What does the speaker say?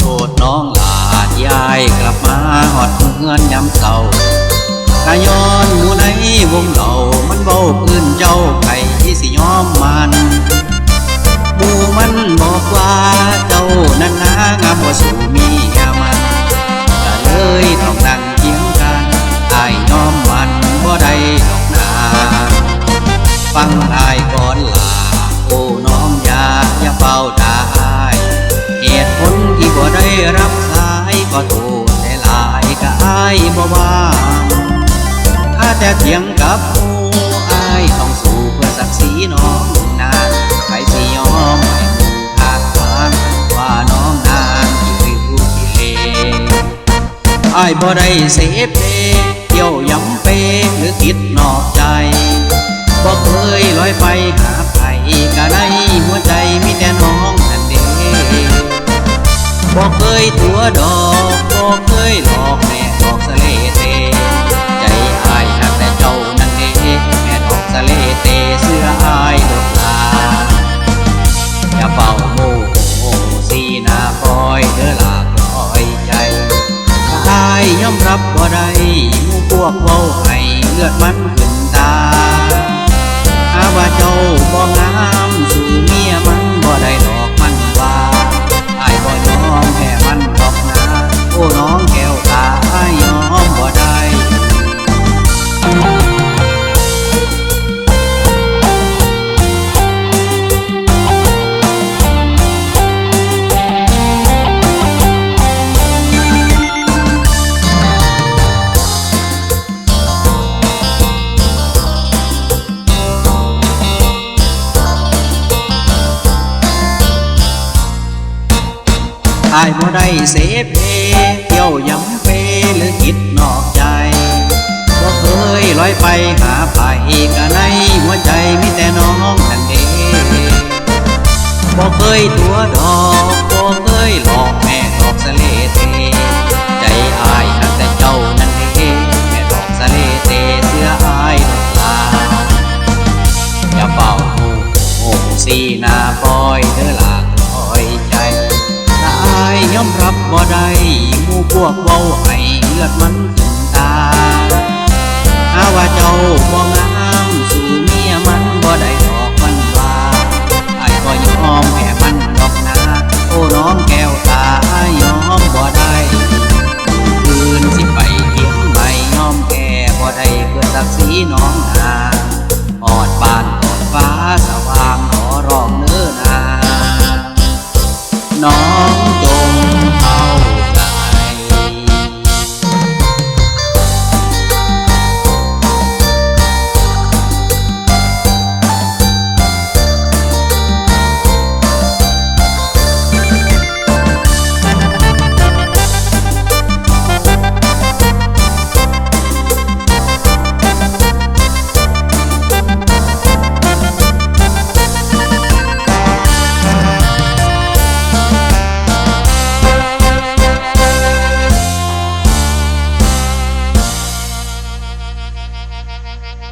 โทษน้องหลานยายกลับมาหอดเพื่อนยำเศร้ากะย้อนหมูในวงเหล่ามันเบาพื้นเจ้าไก่ที่สิยอมมันหมูมันบอกว่าเจ้านั้นนางามว่าสู แต่เถียงกับหมู่อายต้องสู้เพื่อศักดิ์ศรีน้องนางใครสิยอมให้หมู่ขาดขวางว่าน้องนางที่ริ้วที่เลอายบ่ได้เสพเปเที่ยวยำเปหรือคิดนอกใจบ่เคยลอยไปหาใครก็ในหัวใจมีแต่น้องนั่นเด้บ่เคยตัวดอกบ่เคยหลอก ยอมรับบ่ได้หมู่พวกเว้าให้เลือดมันขึ้นตาอาว่าเจ้าบ่ อายบ่ได้เสพเพเที่ยวยำเปหรือคิดนอกใจบ่เคยลอยไปหาไปกะในหัวใจมีแต่น้องนั่นเองบ่เคยตัวดอกบ่เคยหลอกแม่ดอกสะเลเทใจอายหักแต่เจ้านั่นเอง ยอมรับบ่ได้หมู่พวกเว้าไอ้เลือดมันขึ้นตาหาว่าเจ้าบ่งามสู่เมียมันบ่ได้ดอกมันว่าไอ้ก็ยอมแม่มันดอกนาโอ้น้องแก้วตายอมบ่ได้คืนสิไปเที่บใหม่ยอมแก่บ่ได้เพื่อศักดิ์ศรีน้องนาออดบานออดฟ้าสว่างขอร้องเนื้อนาน้อง